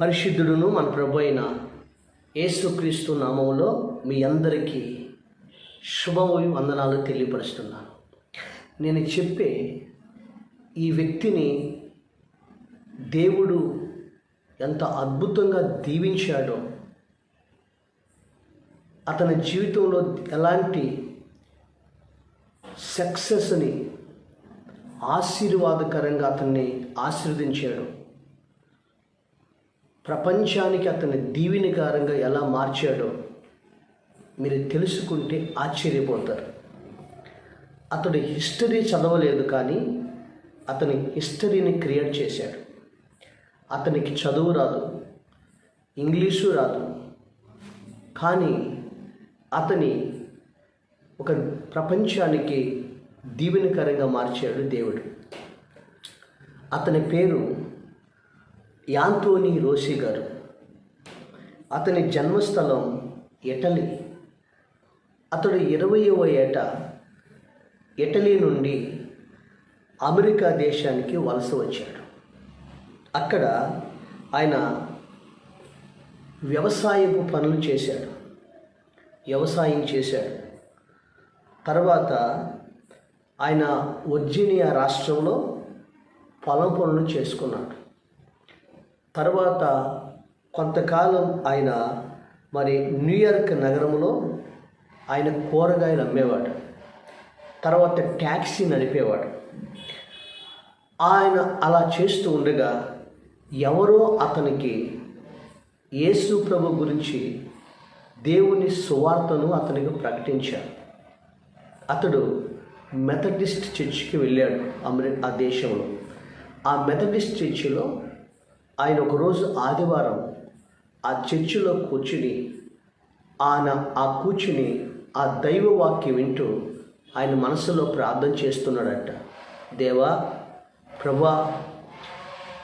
పరిశుద్ధుడును మన ప్రభు అయిన యేసుక్రీస్తు నామంలో మీ అందరికీ శుభమవి వందనాలు తెలియపరుస్తున్నాను. నేను చెప్పే ఈ వ్యక్తిని దేవుడు ఎంత అద్భుతంగా దీవించాడో అతని జీవితంలో ఎలాంటి సక్సెస్ని ఆశీర్వాదకరంగా అతన్ని ఆశీర్వదించాడు ప్రపంచానికి అతన్ని దీవెనకారంగా ఎలా మార్చాడో మీరు తెలుసుకుంటే ఆశ్చర్యపోతారు. అతడు హిస్టరీ చదవలేదు కానీ అతని హిస్టరీని క్రియేట్ చేశాడు. అతనికి చదువు రాదు ఇంగ్లీషు రాదు కానీ అతని ఒక ప్రపంచానికి దీవెనకరంగా మార్చాడు దేవుడు. అతని పేరు యాంతోనీ రోసి గారు. అతని జన్మస్థలం ఇటలీ అతడు ఇరవయవ ఏట ఇటలీ నుండి అమెరికా దేశానికి వలస వచ్చాడు. అక్కడ ఆయన వ్యవసాయపు పనులు చేశాడు. వ్యవసాయం చేశాడు. తర్వాత ఆయన వర్జీనియా రాష్ట్రంలో పొలం పనులు చేసుకున్నాడు. తర్వాత కొంతకాలం ఆయన మరి న్యూయార్క్ నగరంలో ఆయన కూరగాయలు అమ్మేవాడు. తర్వాత ట్యాక్సీ నడిపేవాడు. ఆయన అలా చేస్తూ ఉండగా ఎవరో అతనికి యేసు ప్రభు గురించి దేవుని సువార్తను అతనికి ప్రకటించారు. అతడు మెథడిస్ట్ చర్చికి వెళ్ళాడు అమెరి ఆ దేశంలో. ఆ మెథడిస్ట్ చర్చిలో ఆయన ఒకరోజు ఆదివారం ఆ చర్చిలో కూర్చుని ఆయన ఆ కూర్చుని ఆ దైవ వాక్యం వింటూ ఆయన మనసులో ప్రార్థన చేస్తున్నాడట. దేవా ప్రభా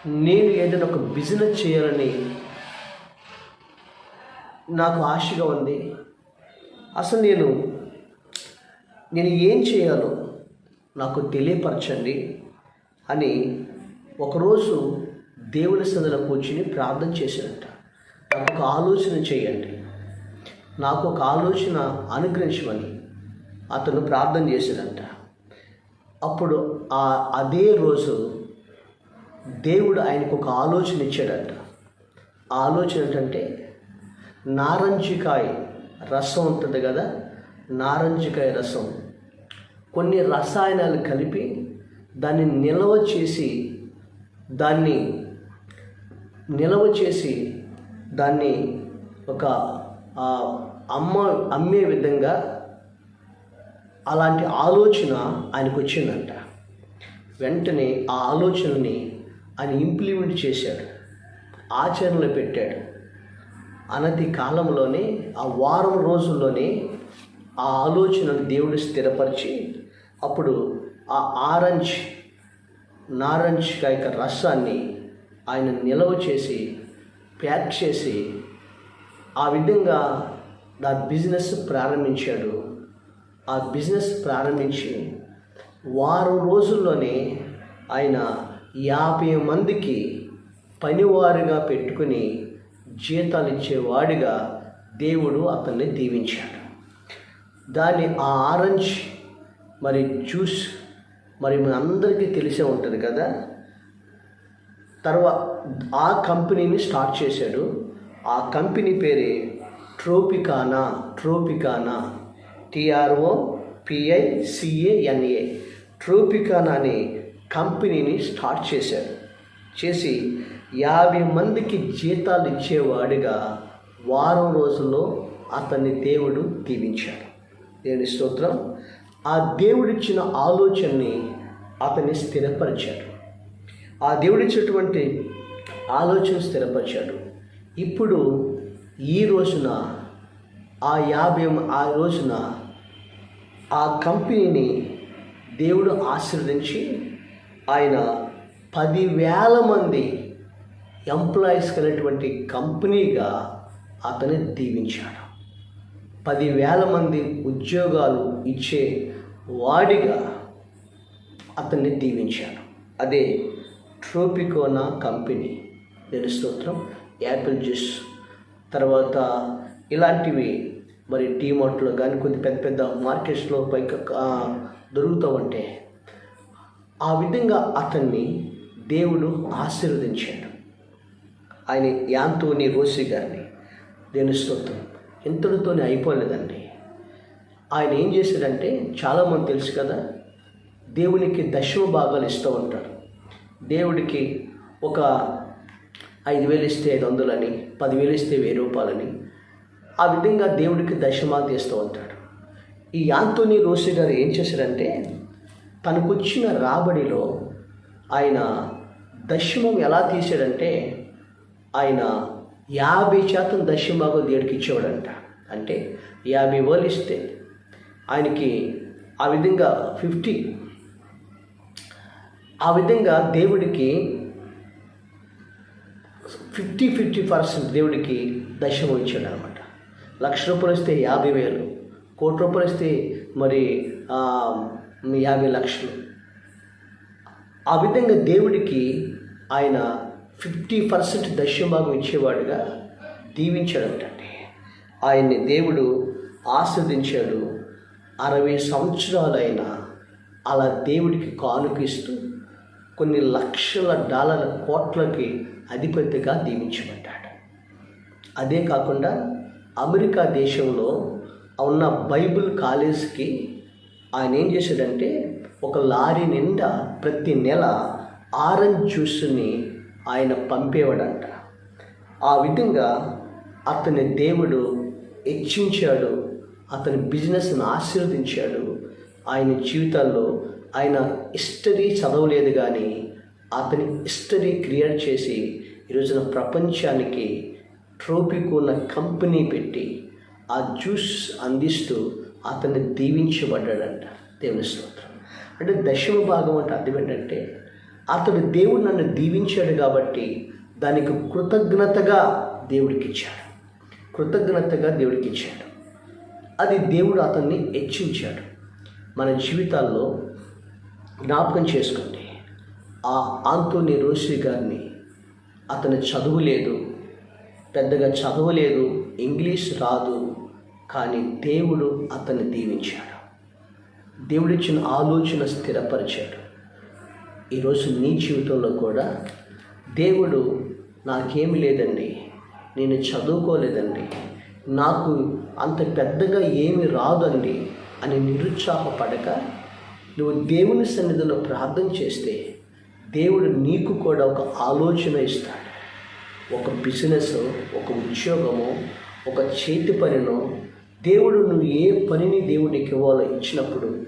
నేను ఏదైనా ఒక బిజినెస్ చేయాలని నాకు ఆశగా ఉంది. అసలు నేను నేను ఏం చేయాలో నాకు తెలియపరచండి అని ఒకరోజు దేవుని సందులో కూర్చుని ప్రార్థన చేశారంట నాకు ఒక ఆలోచన చేయండి. నాకు ఒక ఆలోచన అనుగ్రహించమని అతను ప్రార్థన చేశాడంట. అప్పుడు ఆ అదే రోజు దేవుడు ఆయనకు ఒక ఆలోచన ఇచ్చాడంట. ఆ ఆలోచన ఏంటంటే నారంజికాయ రసం ఉంటుంది కదా నారంజికాయ రసం. కొన్ని రసాయనాలు కలిపి దాన్ని నిల్వ చేసి దాన్ని నిల్వ చేసి దాన్ని ఒక అమ్మ అమ్మే విధంగా అలాంటి ఆలోచన ఆయనకు వచ్చిందంట వెంటనే ఆ ఆలోచనని ఆయన ఇంప్లిమెంట్ చేశాడు. ఆచరణలో పెట్టాడు. అనతి కాలంలోనే ఆ వారం రోజుల్లోనే ఆ ఆలోచనను దేవుడు స్థిరపరిచి అప్పుడు ఆ ఆరెంజ్ నారెంజ్ యొక్క రసాన్ని ఆయన నిల్వ చేసి ప్యాక్ చేసి ఆ విధంగా నా బిజినెస్ ప్రారంభించాడు. ఆ బిజినెస్ ప్రారంభించి వారం రోజుల్లోనే ఆయన యాభై మందికి పనివారిగా పెట్టుకుని జీతాలు ఇచ్చేవాడిగా దేవుడు అతన్ని దీవించాడు. దాన్ని ఆ ఆరెంజ్ మరి జ్యూస్ మరి మన అందరికీ తెలిసే ఉంటుంది కదా? తర్వాత ఆ కంపెనీని స్టార్ట్ చేశాడు. ఆ కంపెనీ పేరే Tropicana Tropicana. T R O P I C A N A Tropicana అనే కంపెనీని స్టార్ట్ చేశాడు. చేసి యాభై మందికి జీతాలు ఇచ్చేవాడిగా వారం రోజుల్లో అతన్ని దేవుడు దీవించాడు. దేవుని స్తోత్రం. ఆ దేవుడిచ్చిన ఆలోచనని అతన్ని స్థిరపరిచాడు. ఆ దేవుడిచ్చేటువంటి ఆలోచన స్థిరపరిచాడు. ఇప్పుడు ఈ రోజున ఆ యాభై ఆ రోజున ఆ కంపెనీని దేవుడు ఆశీర్వదించి ఆయన పదివేల మంది ఎంప్లాయీస్ కలిగినటువంటి కంపెనీగా అతని దీవించాడు. పదివేల మంది ఉద్యోగాలు ఇచ్చే వాడిగా అతన్ని దీవించాడు. అదే ట్రోపికోనా కంపెనీ నేను స్తోత్రం. యాపిల్ జ్యూస్ తర్వాత ఇలాంటివి మరి టీమార్ట్లో కానీ కొద్ది పెద్ద పెద్ద మార్కెట్స్లో పైకి దొరుకుతూ ఉంటే ఆ విధంగా అతన్ని దేవుడు ఆశీర్వదించాడు. ఆయన యాంతోని రోసి గారిని. దేని స్తోత్రం. ఇంతటితోనే అయిపోలేదండి. ఆయన ఏం చేశాడంటే చాలామంది తెలుసు కదా దేవునికి దశమ భాగాలు ఇస్తూ ఉంటారు. దేవుడికి ఒక ఐదు వేలు ఇస్తే ఐదు వందలని పదివేలు ఇస్తే వెయ్యి రూపాయలని ఆ విధంగా దేవుడికి దశమాలు తీస్తూ ఉంటాడు. ఈ యాంతోని రోసి గారు ఏం చేశారంటే తనకొచ్చిన రాబడిలో ఆయన దశమం ఎలా తీశాడంటే ఆయన యాభై శాతం దశమాగం దేవుడికి ఇచ్చేవాడంట. అంటే యాభై వేలు ఇస్తే ఆయనకి ఆ విధంగా ఫిఫ్టీ ఆ విధంగా దేవుడికి ఫిఫ్టీ ఫిఫ్టీ పర్సెంట్ దేవుడికి దశము ఇచ్చాడు అనమాట లక్ష రూపాయలు ఇస్తే యాభై వేలు కోటి రూపాయలు ఇస్తే మరి యాభై లక్షలు. ఆ విధంగా దేవుడికి ఆయన ఫిఫ్టీ పర్సెంట్ దశభాగం ఇచ్చేవాడుగా దీవించాడంటండి ఆయన్ని దేవుడు ఆస్వాదించాడు అరవై సంవత్సరాలైన అలా దేవుడికి కానుకిస్తూ కొన్ని లక్షల డాలర్ల కోట్లకి అధిపతిగా దీవించబడ్డాడు. అదే కాకుండా అమెరికా దేశంలో ఉన్న బైబిల్ కాలేజ్కి ఆయన ఏం చేశాడంటే ఒక లారీ నిండా ప్రతి నెల ఆరెంజ్ జ్యూస్ని ఆయన పంపేవాడంట. ఆ విధంగా అతని దేవుడు హెచ్చించాడు అతని బిజినెస్ని ఆశీర్వదించాడు ఆయన జీవితాల్లో ఆయన హిస్టరీ చదవలేదు కానీ అతని హిస్టరీ క్రియేట్ చేసి ఈరోజున ప్రపంచానికి ట్రోపిక్ ఉన్న కంపెనీ పెట్టి ఆ జ్యూస్ అందిస్తూ అతన్ని దీవించబడ్డాడంట. దేవుని స్తోత్రం. అంటే దశమ భాగం అంటే అర్థం ఏంటంటే అతడు దేవుడు నన్ను దీవించాడు కాబట్టి దానికి కృతజ్ఞతగా దేవుడికి ఇచ్చాడు కృతజ్ఞతగా దేవుడికి ఇచ్చాడు అది దేవుడు అతన్ని హెచ్చించాడు. మన జీవితాల్లో జ్ఞాపకం చేసుకోండి. ఆ ఆంతోని రోషి గారిని అతను చదువు లేదు పెద్దగా చదవలేదు ఇంగ్లీష్ రాదు కానీ దేవుడు అతన్ని దీవించాడు. దేవుడిచ్చిన ఆలోచన స్థిరపరిచాడు. ఈరోజు నీ జీవితంలో కూడా దేవుడు నాకేమి లేదండి నేను చదువుకోలేదండి నాకు అంత పెద్దగా ఏమి రాదండి అని నిరుత్సాహపడక నువ్వు దేవుని సన్నిధిలో ప్రార్థన చేస్తే దేవుడు నీకు కూడా ఒక ఆలోచన ఇస్తాడు. ఒక బిజినెస్ ఒక ఉద్యోగము ఒక చేతి పనినో దేవుడు నువ్వు ఏ పనిని దేవుడికి ఇవ్వాలో ఇచ్చినప్పుడు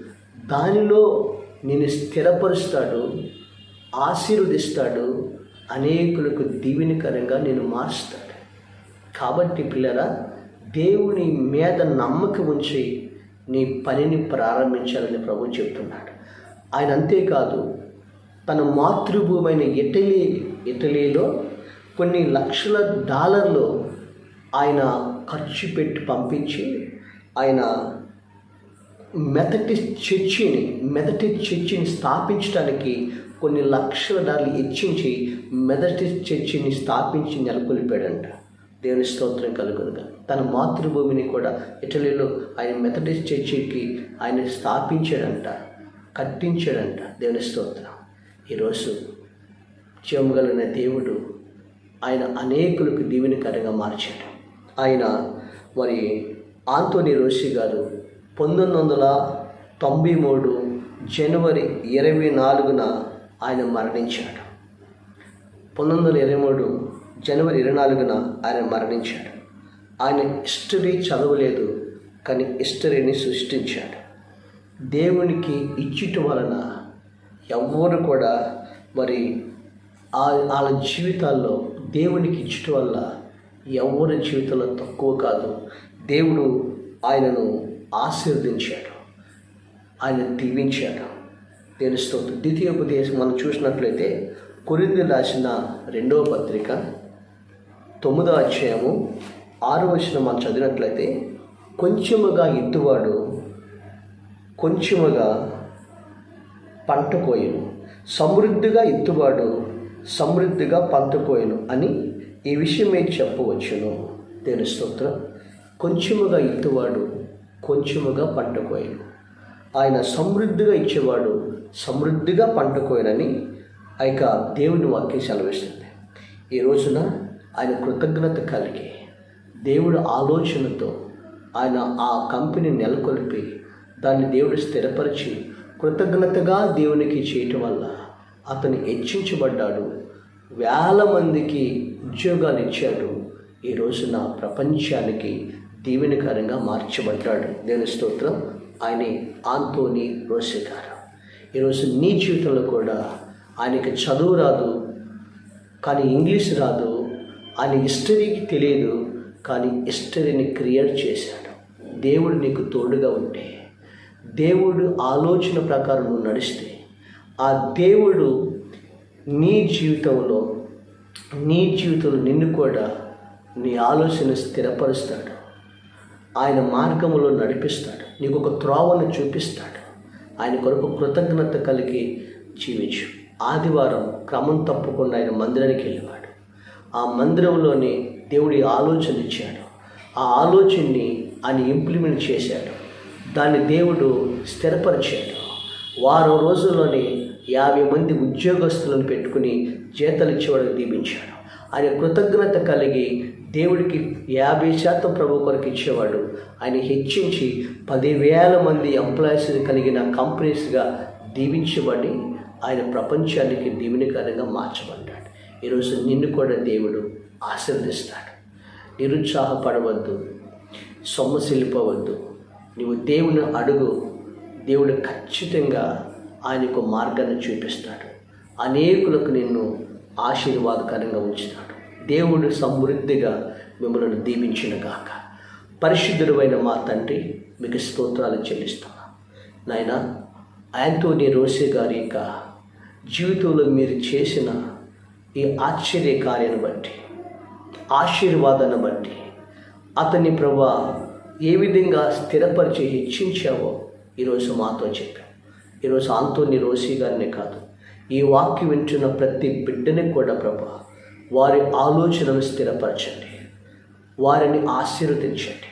దానిలో నేను స్థిరపరుస్తాడు ఆశీర్వదిస్తాడు అనేకులకు దీవెనకరంగా నేను మారుస్తాడు. కాబట్టి పిల్లరా దేవుని మీద నమ్మకం ఉంచి నీ పనిని ప్రారంభించాలని ప్రభు చెప్తున్నాడు. ఆయన అంతేకాదు తన మాతృభూమైన ఇటలీ ఇటలీలో కొన్ని లక్షల డాలర్లు ఆయన ఖర్చు పెట్టి పంపించి ఆయన మెథడిస్ట్ చర్చిని మెథడిస్ట్ చర్చిని స్థాపించడానికి కొన్ని లక్షల డాలర్లు ఇచ్చించి మెథడిస్ట్ చర్చిని స్థాపించి నెలకొల్పాడంట. దేవుని స్తోత్రం కలుగునుగా. తన మాతృభూమిని కూడా ఇటలీలో ఆయన మెథడిస్ట్ చర్చికి ఆయన స్థాపించాడంట కట్టించాడంట దేవుని స్తోత్రం. ఈరోజు చేయగలిగిన దేవుడు ఆయన అనేకులకు దీవెనకరంగా మార్చాడు. ఆయన మరి ఆంతోని రోషి గారు పంతొమ్మిది వందల తొంభై మూడు జనవరి ఇరవై నాలుగున ఆయన మరణించాడు. పంతొమ్మిది వందల ఇరవై మూడు జనవరి ఇరవై నాలుగున ఆయన మరణించాడు. ఆయన హిస్టరీ చదవలేదు కానీ హిస్టరీని సృష్టించాడు. దేవునికి ఇచ్చుట వలన ఎవ్వరు కూడా మరి ఆ- వాళ్ళ జీవితాల్లో దేవునికి ఇచ్చుట వల్ల ఎవరి జీవితంలో తక్కువ కాదు. దేవుడు ఆయనను ఆశీర్వదించాడు. ఆయన దీవించాడు. తెలుస్తూ ద్వితీయోపదేశం మనం చూసినట్లయితే కొరింది రాసిన రెండవ పత్రిక తొమ్మిదో అధ్యాయము ఆరో వచ్చిన మనం చదివినట్లయితే కొంచెముగా ఎత్తువాడు కొంచెముగా పంట కోయను సమృద్ధిగా ఎత్తువాడు సమృద్ధిగా పంట కోయను అని ఈ విషయమే చెప్పవచ్చును. దేని స్తోత్రం. కొంచెముగా ఎత్తువాడు కొంచెముగా పంట కోయను ఆయన సమృద్ధిగా ఇచ్చేవాడు సమృద్ధిగా పంట కోయనని ఆ యొక్క దేవుని వాక్యం సెలవిస్తుంది. ఈ రోజున ఆయన కృతజ్ఞత కలిగి దేవుడు ఆలోచనతో ఆయన ఆ కంపెనీ నెలకొల్పి దాన్ని దేవుడు స్థిరపరిచి కృతజ్ఞతగా దేవునికి చేయటం వల్ల అతను హెచ్చించబడ్డాడు. వేల మందికి ఉద్యోగాలు ఇచ్చాడు. ఈ రోజున ప్రపంచానికి దీవెనకరంగా మార్చబడ్డాడు. దేవుని స్తోత్రం. ఆయన ఆంతోని రోసే గారు ఈరోజు నీ జీవితంలో కూడా ఆయనకి చదువు రాదు కానీ ఇంగ్లీష్ రాదు ఆయన హిస్టరీకి తెలియదు కానీ హిస్టరీని క్రియేట్ చేశాడు. దేవుడు నీకు తోడుగా ఉంటే దేవుడు ఆలోచన ప్రకారం నువ్వు నడిస్తే ఆ దేవుడు నీ జీవితంలో నీ జీవితంలో నిన్ను కూడా నీ ఆలోచన స్థిరపరుస్తాడు. ఆయన మార్గంలో నడిపిస్తాడు. నీకు ఒక త్రోవను చూపిస్తాడు. ఆయన కొరకు కృతజ్ఞత కలిగి జీవించు. ఆదివారం క్రమం తప్పకుండా ఆయన మందిరానికి వెళ్ళేవాడు. ఆ మందిరంలోనే దేవుడి ఆలోచన ఇచ్చాడు. ఆ ఆలోచనని ఆయన ఇంప్లిమెంట్ చేశాడు. దాన్ని దేవుడు స్థిరపరిచాడు. వారం రోజుల్లోనే యాభై మంది ఉద్యోగస్తులను పెట్టుకుని జీతాలు ఇచ్చేవాడికి దీపించాడు ఆయన కృతజ్ఞత కలిగి దేవుడికి యాభై శాతం ప్రభు కొరకు ఇచ్చేవాడు. ఆయన హెచ్చించి పదివేల మంది ఎంప్లాయీస్ కలిగిన కంపెనీస్గా దీవించబడి ఆయన ప్రపంచానికి దీవెనకరంగా మార్చబడి ఈరోజు నిన్ను కూడా దేవుడు ఆశీర్దిస్తాడు నిరుత్సాహపడవద్దు సొమ్మసిల్లిపోవద్దు. నీవు దేవుని అడుగు దేవుడు ఖచ్చితంగా ఆయనకు మార్గాన్ని చూపిస్తాడు. అనేకులకు నిన్ను ఆశీర్వాదకరంగా ఉంచుతాడు. దేవుడు సమృద్ధిగా మిమ్మల్ని దీవించిన గాక. పరిశుద్ధుడమైన మా తండ్రి మీకు స్తోత్రాలు చెల్లిస్తున్నా నాయన ఆంటోనీ రోసే గారి యొక్క జీవితంలో మీరు చేసిన ఈ ఆశ్చర్య కార్యాన్ని బట్టి ఆశీర్వాదాన్ని బట్టి అతన్ని ప్రభా ఏ విధంగా స్థిరపరిచి హెచ్చించావో ఈరోజు మాతో చెప్పాం ఈరోజు ఆంతోని రోసి గారినే కాదు ఈ వాక్యం వింటున్న ప్రతి బిడ్డని కూడా ప్రభా వారి ఆలోచనను స్థిరపరచండి వారిని ఆశీర్వదించండి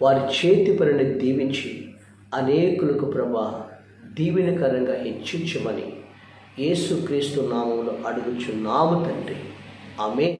వారి చేతి పనిని దీవించి అనేకులకు ప్రభా దీవెనకరంగా హెచ్చించమని యేసుక్రీస్తు నామంలో అడుగుచున్నాము తండ్రి. ఆమె